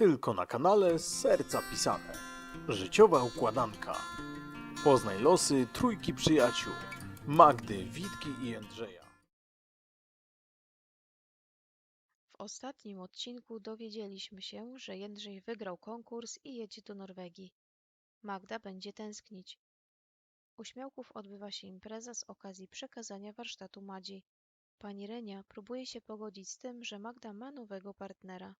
Tylko na kanale Serca Pisane. Życiowa układanka. Poznaj losy trójki przyjaciół. Magdy, Witki i Jędrzeja. W ostatnim odcinku dowiedzieliśmy się, że Jędrzej wygrał konkurs i jedzie do Norwegii. Magda będzie tęsknić. U Śmiałków odbywa się impreza z okazji przekazania warsztatu Madzi. Pani Renia próbuje się pogodzić z tym, że Magda ma nowego partnera.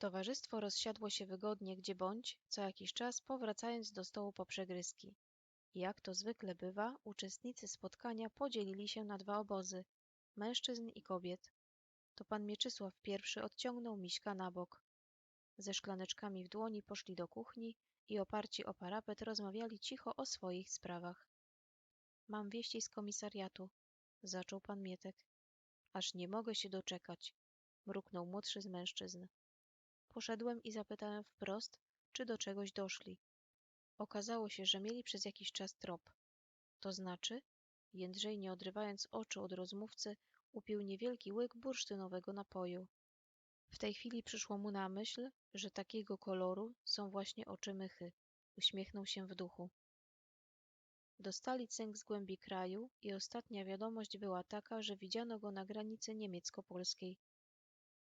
Towarzystwo rozsiadło się wygodnie gdzie bądź, co jakiś czas powracając do stołu po przegryzki. Jak to zwykle bywa, uczestnicy spotkania podzielili się na dwa obozy mężczyzn i kobiet. To pan Mieczysław pierwszy odciągnął Miśka na bok. Ze szklaneczkami w dłoni poszli do kuchni i oparci o parapet rozmawiali cicho o swoich sprawach. Mam wieści z komisariatu, zaczął pan Mietek. Aż nie mogę się doczekać, mruknął młodszy z mężczyzn. Poszedłem i zapytałem wprost, czy do czegoś doszli. Okazało się, że mieli przez jakiś czas trop. To znaczy? Jędrzej, nie odrywając oczu od rozmówcy, upił niewielki łyk bursztynowego napoju. W tej chwili przyszło mu na myśl, że takiego koloru są właśnie oczy mychy. Uśmiechnął się w duchu. Dostali cynk z głębi kraju i ostatnia wiadomość była taka, że widziano go na granicy niemiecko-polskiej.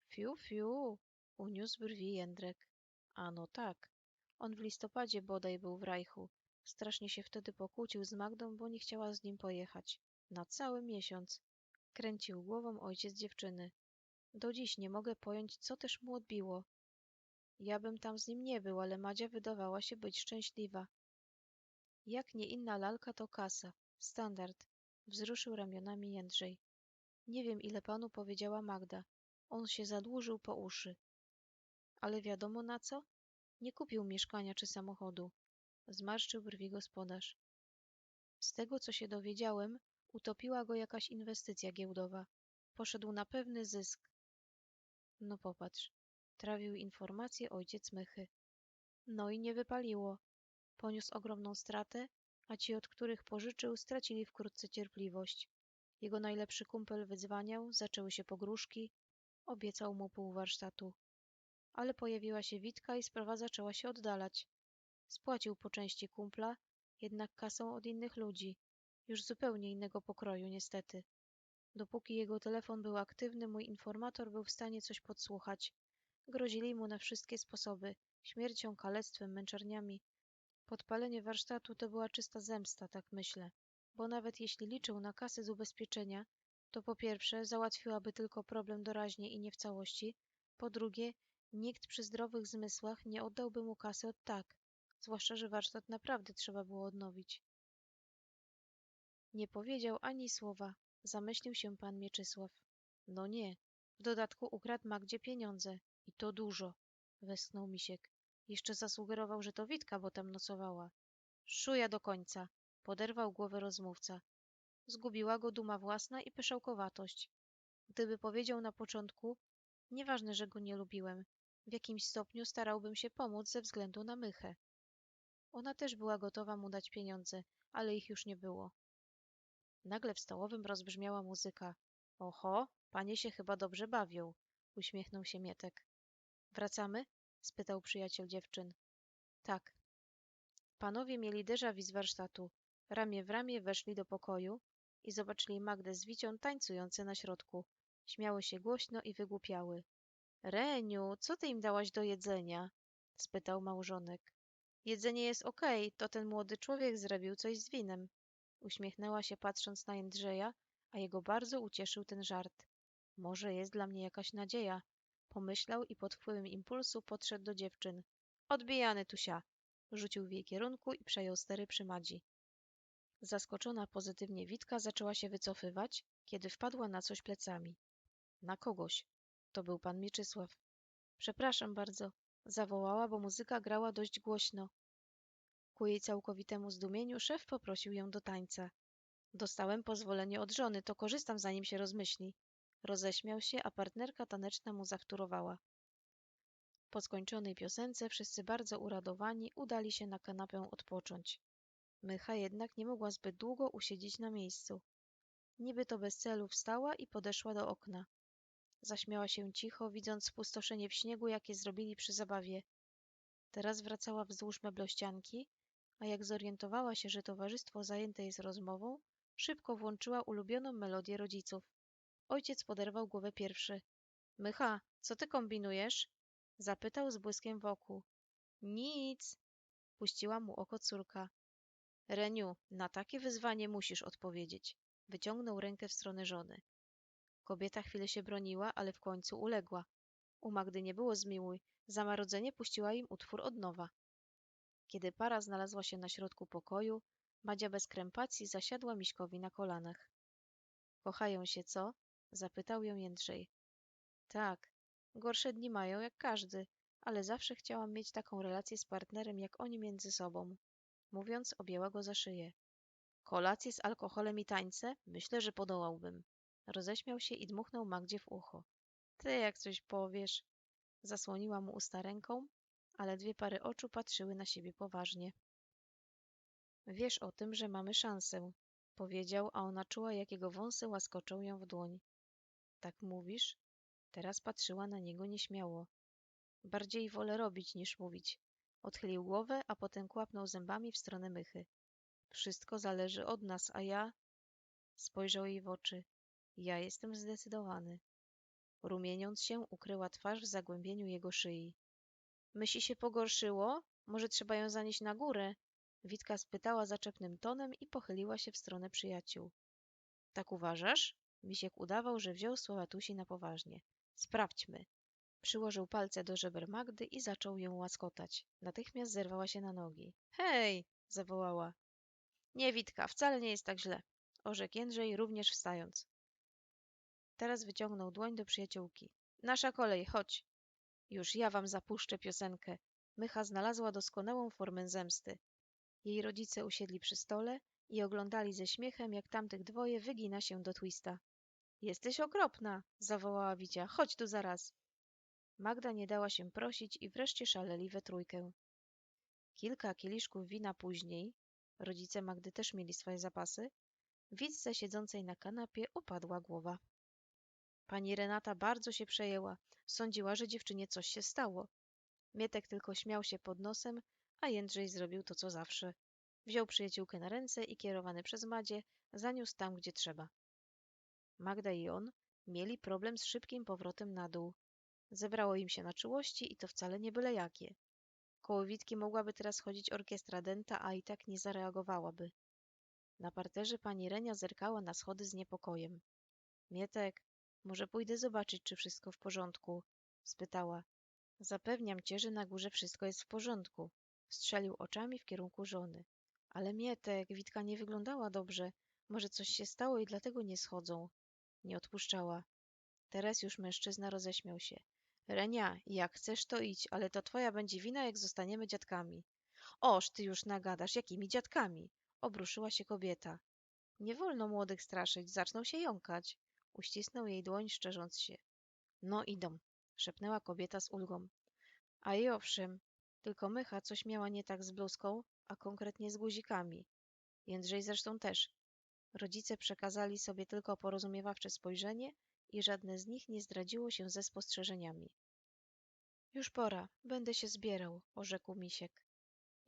Fiu, fiu, uniósł brwi Jędrek. A no tak, on w listopadzie bodaj był w Rajchu. Strasznie się wtedy pokłócił z Magdą, bo nie chciała z nim pojechać. Na cały miesiąc. Kręcił głową ojciec dziewczyny. Do dziś nie mogę pojąć, co też mu odbiło. Ja bym tam z nim nie był, ale Madzia wydawała się być szczęśliwa. Jak nie inna lalka, to kasa. Standard. Wzruszył ramionami Jędrzej. Nie wiem, ile panu powiedziała Magda. On się zadłużył po uszy. Ale wiadomo na co? Nie kupił mieszkania czy samochodu. Zmarszczył brwi gospodarz. Z tego, co się dowiedziałem, utopiła go jakaś inwestycja giełdowa. Poszedł na pewny zysk. No popatrz, trawił informację ojciec Mychy. No i nie wypaliło. Poniósł ogromną stratę, a ci, od których pożyczył, stracili wkrótce cierpliwość. Jego najlepszy kumpel wyzwaniał, zaczęły się pogróżki, obiecał mu pół warsztatu. Ale pojawiła się Witka i sprawa zaczęła się oddalać. Spłacił po części kumpla, jednak kasą od innych ludzi, już zupełnie innego pokroju niestety. Dopóki jego telefon był aktywny, mój informator był w stanie coś podsłuchać. Grozili mu na wszystkie sposoby śmiercią, kalectwem, męczarniami. Podpalenie warsztatu to była czysta zemsta, tak myślę, bo nawet jeśli liczył na kasę z ubezpieczenia, to po pierwsze załatwiłaby tylko problem doraźnie i nie w całości, po drugie nikt przy zdrowych zmysłach nie oddałby mu kasy od tak, zwłaszcza, że warsztat naprawdę trzeba było odnowić. Nie powiedział ani słowa, zamyślił się pan Mieczysław. No nie, w dodatku ukradł Magdzie pieniądze i to dużo, westchnął Misiek. Jeszcze zasugerował, że to Witka, bo tam nocowała. Szuja do końca, poderwał głowę rozmówca. Zgubiła go duma własna i pyszałkowatość. Gdyby powiedział na początku, nieważne, że go nie lubiłem, w jakimś stopniu starałbym się pomóc ze względu na mychę. Ona też była gotowa mu dać pieniądze, ale ich już nie było. Nagle w stołowym rozbrzmiała muzyka. Oho, panie się chyba dobrze bawią, uśmiechnął się Mietek. Wracamy? spytał przyjaciel dziewczyn. Tak. Panowie mieli déjà z warsztatu. Ramię w ramię weszli do pokoju i zobaczyli Magdę z Wicią tańcujące na środku. Śmiały się głośno i wygłupiały. Reniu, co ty im dałaś do jedzenia? spytał małżonek. Jedzenie jest okej, to ten młody człowiek zrobił coś z winem. Uśmiechnęła się patrząc na Jędrzeja, a jego bardzo ucieszył ten żart. Może jest dla mnie jakaś nadzieja, pomyślał i pod wpływem impulsu podszedł do dziewczyn. Odbijany tusia, rzucił w jej kierunku i przejął stery przy Madzi. Zaskoczona pozytywnie Witka zaczęła się wycofywać, kiedy wpadła na coś plecami. Na kogoś. To był pan Mieczysław. Przepraszam bardzo, zawołała, bo muzyka grała dość głośno. Ku jej całkowitemu zdumieniu szef poprosił ją do tańca. Dostałem pozwolenie od żony, to korzystam zanim się rozmyśli. Roześmiał się, a partnerka taneczna mu zawtórowała. Po skończonej piosence wszyscy bardzo uradowani udali się na kanapę odpocząć. Mycha jednak nie mogła zbyt długo usiedzieć na miejscu. Niby to bez celu wstała i podeszła do okna. Zaśmiała się cicho, widząc spustoszenie w śniegu, jakie zrobili przy zabawie. Teraz wracała wzdłuż meblościanki, a jak zorientowała się, że towarzystwo zajęte jest rozmową, szybko włączyła ulubioną melodię rodziców. Ojciec poderwał głowę pierwszy. Mycha, co ty kombinujesz? Zapytał z błyskiem wokół. Nic. Puściła mu oko córka. Reniu, na takie wyzwanie musisz odpowiedzieć. Wyciągnął rękę w stronę żony. Kobieta chwilę się broniła, ale w końcu uległa. U Magdy nie było zmiłuj. Za marodzenie puściła im utwór od nowa. Kiedy para znalazła się na środku pokoju, Madzia bez krępacji zasiadła Miśkowi na kolanach. Kochają się, co? Zapytał ją Jędrzej. Tak, gorsze dni mają jak każdy, ale zawsze chciałam mieć taką relację z partnerem jak oni między sobą. Mówiąc, objęła go za szyję. Kolację z alkoholem i tańce? Myślę, że podołałbym. Roześmiał się i dmuchnął Magdzie w ucho. Ty jak coś powiesz. Zasłoniła mu usta ręką, ale dwie pary oczu patrzyły na siebie poważnie. Wiesz o tym, że mamy szansę, powiedział, a ona czuła, jak jego wąsy łaskoczą ją w dłoń. Tak mówisz? Teraz patrzyła na niego nieśmiało. Bardziej wolę robić niż mówić. Odchylił głowę, a potem kłapnął zębami w stronę mychy. Wszystko zależy od nas, a ja... Spojrzał jej w oczy. Ja jestem zdecydowany. Rumieniąc się, ukryła twarz w zagłębieniu jego szyi. Myśli się pogorszyło? Może trzeba ją zanieść na górę? Witka spytała zaczepnym tonem i pochyliła się w stronę przyjaciół. Tak uważasz? Misiek udawał, że wziął słowa Tusi na poważnie. Sprawdźmy. Przyłożył palce do żeber Magdy i zaczął ją łaskotać. Natychmiast zerwała się na nogi. Hej! zawołała. Nie, Witka, wcale nie jest tak źle. Orzekł Jędrzej, również wstając. Teraz wyciągnął dłoń do przyjaciółki. Nasza kolej, chodź. Już ja wam zapuszczę piosenkę. Mycha znalazła doskonałą formę zemsty. Jej rodzice usiedli przy stole i oglądali ze śmiechem, jak tamtych dwoje wygina się do twista. Jesteś okropna, zawołała Wicia. Chodź tu zaraz. Magda nie dała się prosić i wreszcie szaleli we trójkę. Kilka kieliszków wina później, rodzice Magdy też mieli swoje zapasy, Witce siedzącej na kanapie opadła głowa. Pani Renata bardzo się przejęła. Sądziła, że dziewczynie coś się stało. Mietek tylko śmiał się pod nosem, a Jędrzej zrobił to, co zawsze. Wziął przyjaciółkę na ręce i kierowany przez Madzie zaniósł tam, gdzie trzeba. Magda i on mieli problem z szybkim powrotem na dół. Zebrało im się na czułości i to wcale nie byle jakie. Koło Witki mogłaby teraz chodzić orkiestra denta, a i tak nie zareagowałaby. Na parterze pani Renia zerkała na schody z niepokojem. Mietek, może pójdę zobaczyć, czy wszystko w porządku? spytała. Zapewniam cię, że na górze wszystko jest w porządku. Strzelił oczami w kierunku żony. Ale Mietek, Witka nie wyglądała dobrze. Może coś się stało i dlatego nie schodzą. Nie odpuszczała. Teraz już mężczyzna roześmiał się. Renia, jak chcesz to idź, ale to twoja będzie wina, jak zostaniemy dziadkami. Oż ty już nagadasz, jakimi dziadkami? Obruszyła się kobieta. Nie wolno młodych straszyć, zaczną się jąkać. Uścisnął jej dłoń, szczerząc się. No idą, szepnęła kobieta z ulgą. A i owszem, tylko mycha coś miała nie tak z bluzką, a konkretnie z guzikami. Jędrzej zresztą też. Rodzice przekazali sobie tylko porozumiewawcze spojrzenie i żadne z nich nie zdradziło się ze spostrzeżeniami. Już pora, będę się zbierał, orzekł Misiek.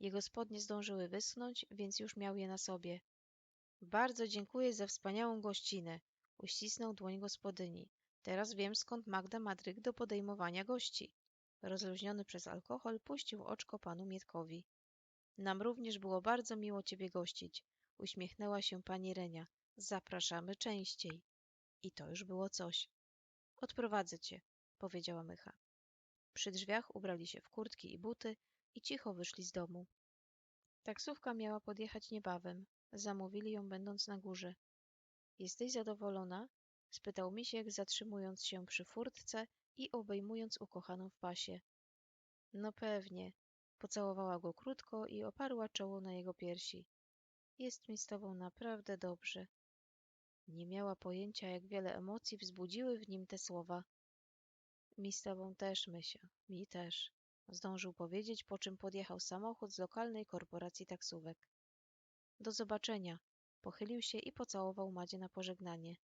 Jego spodnie zdążyły wyschnąć, więc już miał je na sobie. Bardzo dziękuję za wspaniałą gościnę, uścisnął dłoń gospodyni. Teraz wiem, skąd Magda ma dryg do podejmowania gości. Rozluźniony przez alkohol, puścił oczko panu Mietkowi. Nam również było bardzo miło ciebie gościć. Uśmiechnęła się pani Renia. Zapraszamy częściej. I to już było coś. Odprowadzę cię, powiedziała Mycha. Przy drzwiach ubrali się w kurtki i buty i cicho wyszli z domu. Taksówka miała podjechać niebawem. Zamówili ją będąc na górze. Jesteś zadowolona? spytał Misiek, zatrzymując się przy furtce i obejmując ukochaną w pasie. No pewnie. Pocałowała go krótko i oparła czoło na jego piersi. Jest mi z tobą naprawdę dobrze. Nie miała pojęcia, jak wiele emocji wzbudziły w nim te słowa. Mi z tobą też, Mysia, mi też. Zdążył powiedzieć, po czym podjechał samochód z lokalnej korporacji taksówek. Do zobaczenia. Pochylił się i pocałował Madzie na pożegnanie.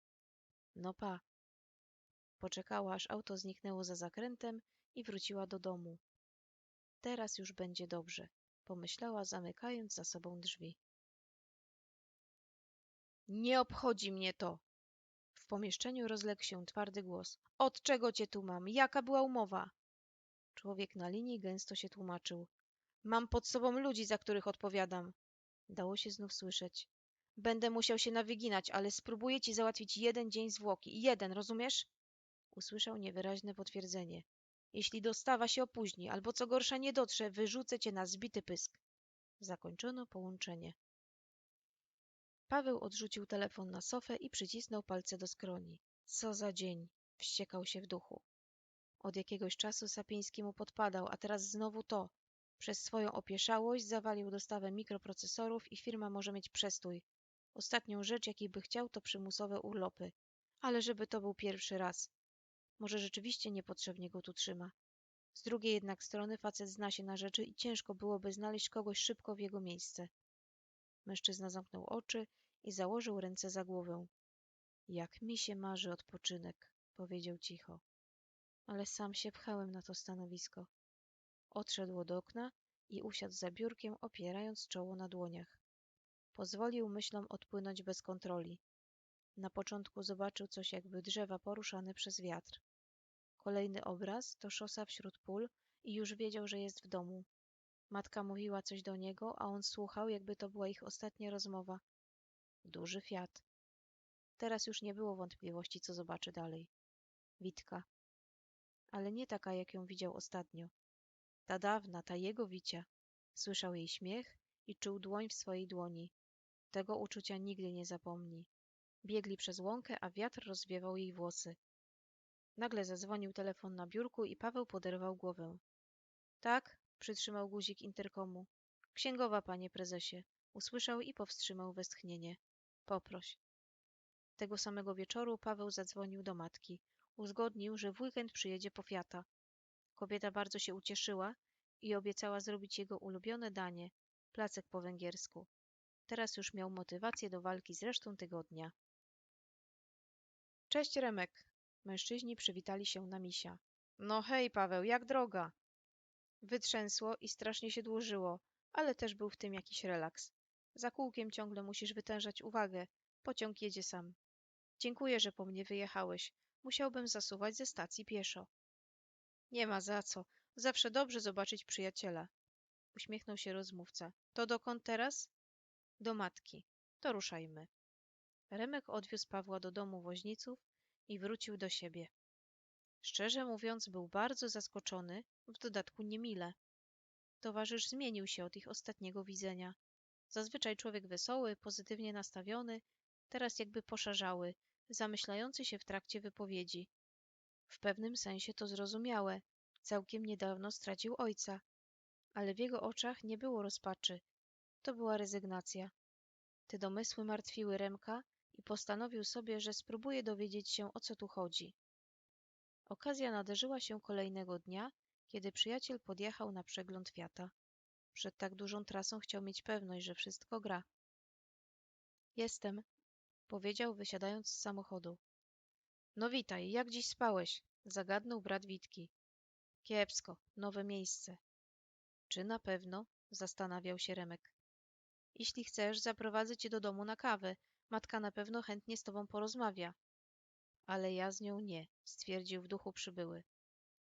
No pa. Poczekała, aż auto zniknęło za zakrętem i wróciła do domu. Teraz już będzie dobrze, pomyślała, zamykając za sobą drzwi. Nie obchodzi mnie to! W pomieszczeniu rozległ się twardy głos. Od czego cię tu mam? Jaka była umowa? Człowiek na linii gęsto się tłumaczył. Mam pod sobą ludzi, za których odpowiadam. Dało się znów słyszeć. Będę musiał się nawyginać, ale spróbuję ci załatwić jeden dzień zwłoki. Jeden, rozumiesz? Usłyszał niewyraźne potwierdzenie. Jeśli dostawa się opóźni, albo co gorsza nie dotrze, wyrzucę cię na zbity pysk. Zakończono połączenie. Paweł odrzucił telefon na sofę i przycisnął palce do skroni. Co za dzień! Wściekał się w duchu. Od jakiegoś czasu Sapiński mu podpadał, a teraz znowu to. Przez swoją opieszałość zawalił dostawę mikroprocesorów i firma może mieć przestój. Ostatnią rzecz, jakiej by chciał, to przymusowe urlopy. Ale żeby to był pierwszy raz. Może rzeczywiście niepotrzebnie go tu trzyma. Z drugiej jednak strony facet zna się na rzeczy i ciężko byłoby znaleźć kogoś szybko w jego miejsce. Mężczyzna zamknął oczy i założył ręce za głowę. Jak mi się marzy odpoczynek, powiedział cicho. Ale sam się pchałem na to stanowisko. Odszedł od okna i usiadł za biurkiem, opierając czoło na dłoniach. Pozwolił myślom odpłynąć bez kontroli. Na początku zobaczył coś jakby drzewa poruszane przez wiatr. Kolejny obraz to szosa wśród pól i już wiedział, że jest w domu. Matka mówiła coś do niego, a on słuchał, jakby to była ich ostatnia rozmowa. Duży Fiat. Teraz już nie było wątpliwości, co zobaczy dalej. Witka. Ale nie taka, jak ją widział ostatnio. Ta dawna, ta jego Wicia. Słyszał jej śmiech i czuł dłoń w swojej dłoni. Tego uczucia nigdy nie zapomni. Biegli przez łąkę, a wiatr rozwiewał jej włosy. Nagle zadzwonił telefon na biurku i Paweł poderwał głowę. Tak, przytrzymał guzik interkomu. Księgowa, panie prezesie. Usłyszał i powstrzymał westchnienie. Poproś. Tego samego wieczoru Paweł zadzwonił do matki. Uzgodnił, że w weekend przyjedzie po Fiata. Kobieta bardzo się ucieszyła i obiecała zrobić jego ulubione danie placek po węgiersku. Teraz już miał motywację do walki z resztą tygodnia. Cześć Remek. Mężczyźni przywitali się na misia. No hej Paweł, jak droga? Wytrzęsło i strasznie się dłużyło, ale też był w tym jakiś relaks. Za kółkiem ciągle musisz wytężać uwagę. Pociąg jedzie sam. Dziękuję, że po mnie wyjechałeś. Musiałbym zasuwać ze stacji pieszo. Nie ma za co. Zawsze dobrze zobaczyć przyjaciela. Uśmiechnął się rozmówca. To dokąd teraz? Do matki. To ruszajmy. Remek odwiózł Pawła do domu woźniców i wrócił do siebie. Szczerze mówiąc, był bardzo zaskoczony, w dodatku niemile. Towarzysz zmienił się od ich ostatniego widzenia. Zazwyczaj człowiek wesoły, pozytywnie nastawiony, teraz jakby poszarzały, zamyślający się w trakcie wypowiedzi. W pewnym sensie to zrozumiałe. Całkiem niedawno stracił ojca, ale w jego oczach nie było rozpaczy. To była rezygnacja. Te domysły martwiły Remka i postanowił sobie, że spróbuje dowiedzieć się, o co tu chodzi. Okazja nadarzyła się kolejnego dnia, kiedy przyjaciel podjechał na przegląd Fiata. Przed tak dużą trasą chciał mieć pewność, że wszystko gra. Jestem, powiedział, wysiadając z samochodu. No witaj, jak dziś spałeś? Zagadnął brat Witki. Kiepsko, nowe miejsce. Czy na pewno? Zastanawiał się Remek. Jeśli chcesz, zaprowadzę cię do domu na kawę. Matka na pewno chętnie z tobą porozmawia. Ale ja z nią nie, stwierdził w duchu przybyły.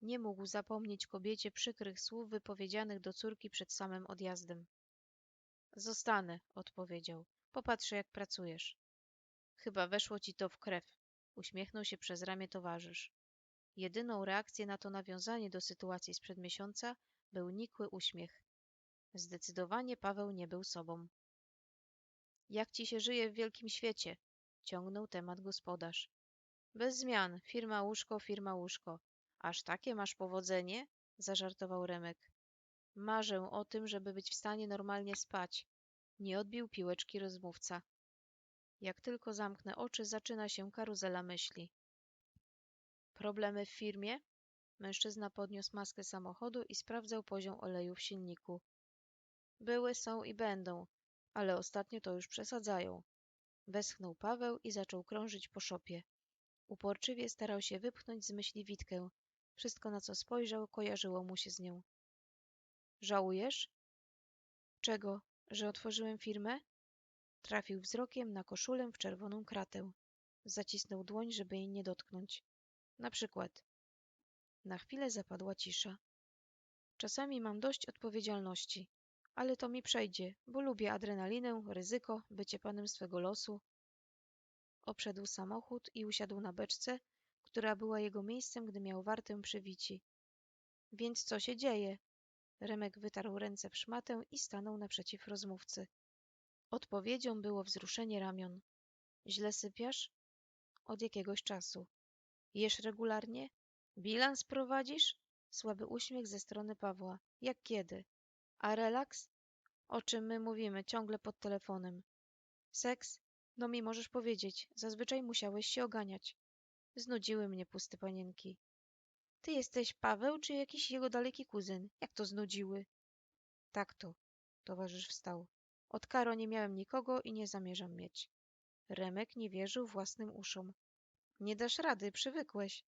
Nie mógł zapomnieć kobiecie przykrych słów wypowiedzianych do córki przed samym odjazdem. Zostanę, odpowiedział. Popatrzę, jak pracujesz. Chyba weszło ci to w krew. Uśmiechnął się przez ramię towarzysz. Jedyną reakcją na to nawiązanie do sytuacji sprzed miesiąca był nikły uśmiech. Zdecydowanie Paweł nie był sobą. Jak ci się żyje w wielkim świecie? ciągnął temat gospodarz. Bez zmian, firma łóżko, firma łóżko. Aż takie masz powodzenie? zażartował Remek. Marzę o tym, żeby być w stanie normalnie spać. Nie odbił piłeczki rozmówca. Jak tylko zamknę oczy, zaczyna się karuzela myśli. Problemy w firmie? Mężczyzna podniósł maskę samochodu i sprawdzał poziom oleju w silniku. Były, są i będą, ale ostatnio to już przesadzają. Westchnął Paweł i zaczął krążyć po szopie. Uporczywie starał się wypchnąć z myśli Witkę. Wszystko, na co spojrzał, kojarzyło mu się z nią. Żałujesz? Czego? Że otworzyłem firmę? Trafił wzrokiem na koszulę w czerwoną kratę. Zacisnął dłoń, żeby jej nie dotknąć. Na przykład. Na chwilę zapadła cisza. Czasami mam dość odpowiedzialności, ale to mi przejdzie, bo lubię adrenalinę, ryzyko, bycie panem swego losu. Obszedł samochód i usiadł na beczce, która była jego miejscem, gdy miał wartę przy Wici. Więc co się dzieje? Remek wytarł ręce w szmatę i stanął naprzeciw rozmówcy. Odpowiedzią było wzruszenie ramion. Źle sypiasz? Od jakiegoś czasu. Jesz regularnie? Bilans prowadzisz? Słaby uśmiech ze strony Pawła. Jak kiedy? A relaks? O czym my mówimy ciągle pod telefonem? Seks? No mi możesz powiedzieć. Zazwyczaj musiałeś się oganiać. Znudziły mnie puste panienki. Ty jesteś Paweł, czy jakiś jego daleki kuzyn? Jak to znudziły? Tak to. Towarzysz wstał. Od Karo nie miałem nikogo i nie zamierzam mieć. Remek nie wierzył własnym uszom. Nie dasz rady, przywykłeś,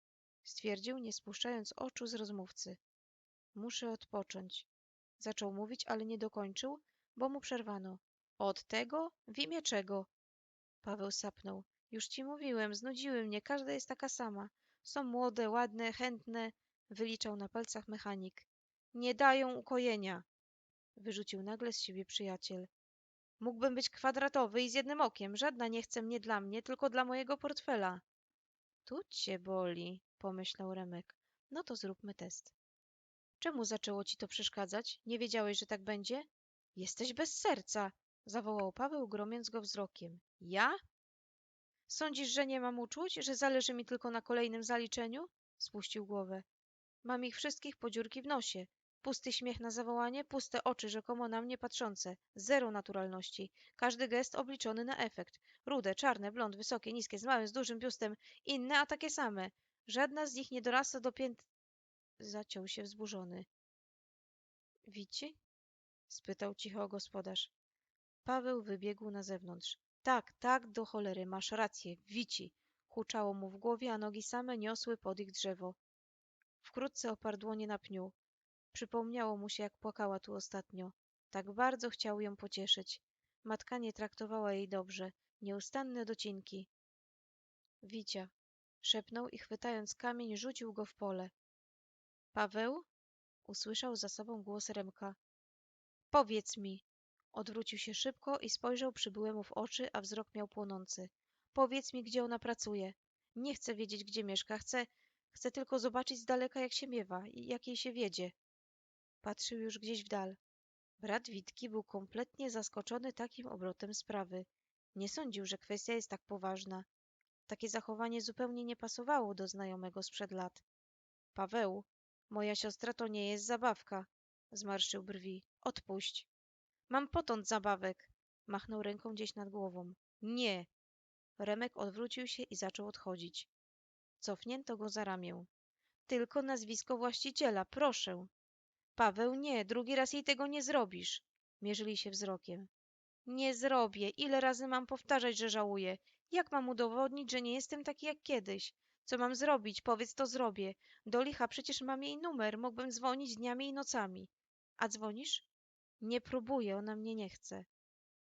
stwierdził, nie spuszczając oczu z rozmówcy. Muszę odpocząć. Zaczął mówić, ale nie dokończył, bo mu przerwano. Od tego? W imię czego? Paweł sapnął. Już ci mówiłem, znudziły mnie, każda jest taka sama. Są młode, ładne, chętne, wyliczał na palcach mechanik. Nie dają ukojenia, wyrzucił nagle z siebie przyjaciel. Mógłbym być kwadratowy i z jednym okiem. Żadna nie chce mnie dla mnie, tylko dla mojego portfela. Tu cię boli, pomyślał Remek. No to zróbmy test. Czemu zaczęło ci to przeszkadzać? Nie wiedziałeś, że tak będzie? Jesteś bez serca, zawołał Paweł, gromiąc go wzrokiem. Ja? Sądzisz, że nie mam uczuć, że zależy mi tylko na kolejnym zaliczeniu? Spuścił głowę. Mam ich wszystkich po dziurki w nosie. Pusty śmiech na zawołanie, puste oczy rzekomo na mnie patrzące. Zero naturalności. Każdy gest obliczony na efekt. Rude, czarne, blond, wysokie, niskie, z małym, z dużym biustem. Inne, a takie same. Żadna z nich nie dorasta do pięt... Zaciął się wzburzony. Wici? spytał cicho gospodarz. Paweł wybiegł na zewnątrz. Tak, tak, do cholery, masz rację, wici. Huczało mu w głowie, a nogi same niosły pod ich drzewo. Wkrótce oparł dłonie na pniu. Przypomniało mu się, jak płakała tu ostatnio. Tak bardzo chciał ją pocieszyć. Matka nie traktowała jej dobrze. Nieustanne docinki. Wicia. Szepnął i chwytając kamień, rzucił go w pole. Paweł? Usłyszał za sobą głos Remka. Powiedz mi. Odwrócił się szybko i spojrzał przybyłemu w oczy, a wzrok miał płonący. Powiedz mi, gdzie ona pracuje. Nie chcę wiedzieć, gdzie mieszka. Chcę, chcę tylko zobaczyć z daleka, jak się miewa i jak jej się wiedzie. Patrzył już gdzieś w dal. Brat Witki był kompletnie zaskoczony takim obrotem sprawy. Nie sądził, że kwestia jest tak poważna. Takie zachowanie zupełnie nie pasowało do znajomego sprzed lat. Paweł, moja siostra to nie jest zabawka. Zmarszył brwi. Odpuść. Mam potąd zabawek. Machnął ręką gdzieś nad głową. Nie. Remek odwrócił się i zaczął odchodzić. Cofnięto go za ramię. Tylko nazwisko właściciela, proszę. Paweł, nie, drugi raz jej tego nie zrobisz. Mierzyli się wzrokiem. Nie zrobię. Ile razy mam powtarzać, że żałuję? Jak mam udowodnić, że nie jestem taki jak kiedyś? Co mam zrobić? Powiedz, to zrobię. Do licha przecież mam jej numer. Mógłbym dzwonić dniami i nocami. A dzwonisz? Nie próbuję, ona mnie nie chce.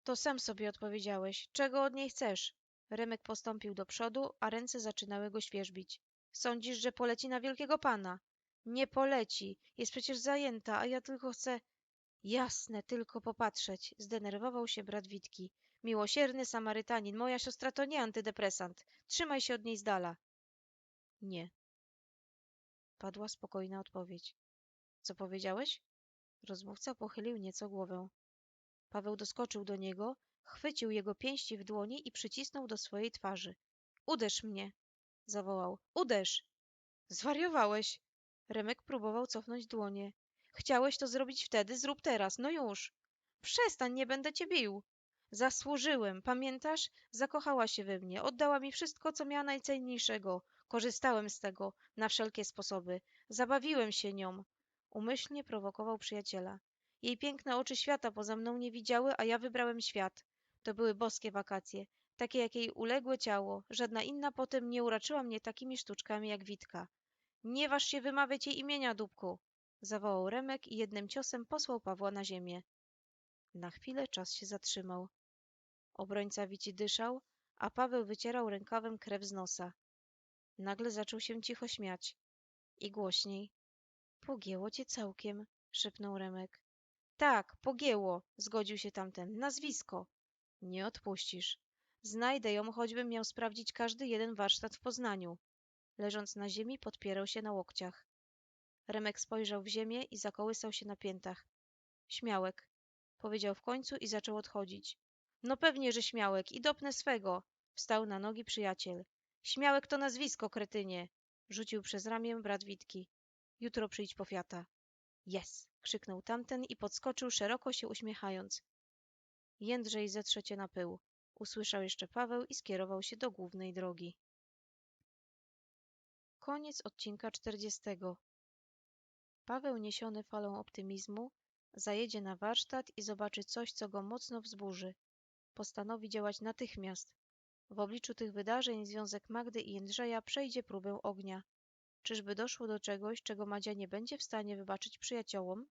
To sam sobie odpowiedziałeś. Czego od niej chcesz? Remek postąpił do przodu, a ręce zaczynały go świerzbić. Sądzisz, że poleci na wielkiego pana? Nie poleci. Jest przecież zajęta, a ja tylko chcę... Jasne, tylko popatrzeć. Zdenerwował się brat Witki. Miłosierny Samarytanin, moja siostra to nie antydepresant. Trzymaj się od niej z dala. Nie. Padła spokojna odpowiedź. Co powiedziałeś? Rozmówca pochylił nieco głowę. Paweł doskoczył do niego, chwycił jego pięści w dłoni i przycisnął do swojej twarzy. Uderz mnie! zawołał. Uderz! Zwariowałeś! Remek próbował cofnąć dłonie. Chciałeś to zrobić wtedy, zrób teraz, no już. Przestań, nie będę cię bił. Zasłużyłem, pamiętasz? Zakochała się we mnie, oddała mi wszystko, co miała najcenniejszego. Korzystałem z tego na wszelkie sposoby. Zabawiłem się nią. Umyślnie prowokował przyjaciela. Jej piękne oczy świata poza mną nie widziały, a ja wybrałem świat. To były boskie wakacje. takie jak jej uległe ciało. Żadna inna potem nie uraczyła mnie takimi sztuczkami jak Witka. Nie waż się wymawiać jej imienia, dupku! zawołał Remek i jednym ciosem posłał Pawła na ziemię. Na chwilę czas się zatrzymał. Obrońca Wici dyszał, a Paweł wycierał rękawem krew z nosa. Nagle zaczął się cicho śmiać. I głośniej. Pogięło cię całkiem, szepnął Remek. Tak, pogięło, zgodził się tamten. Nazwisko. Nie odpuścisz. Znajdę ją, choćbym miał sprawdzić każdy jeden warsztat w Poznaniu. Leżąc na ziemi, podpierał się na łokciach. Remek spojrzał w ziemię i zakołysał się na piętach. Śmiałek, powiedział w końcu i zaczął odchodzić. No pewnie, że śmiałek i dopnę swego. Wstał na nogi przyjaciel. Śmiałek to nazwisko, kretynie. Rzucił przez ramię brat Witki. Jutro przyjdź po fiata. Yes! krzyknął tamten i podskoczył, szeroko się uśmiechając. Jędrzej zetrze cię na pył. Usłyszał jeszcze Paweł i skierował się do głównej drogi. Koniec odcinka czterdziestego. Paweł, niesiony falą optymizmu, zajedzie na warsztat i zobaczy coś, co go mocno wzburzy. Postanowi działać natychmiast. W obliczu tych wydarzeń związek Magdy i Jędrzeja przejdzie próbę ognia. Czyżby doszło do czegoś, czego Madzia nie będzie w stanie wybaczyć przyjaciołom?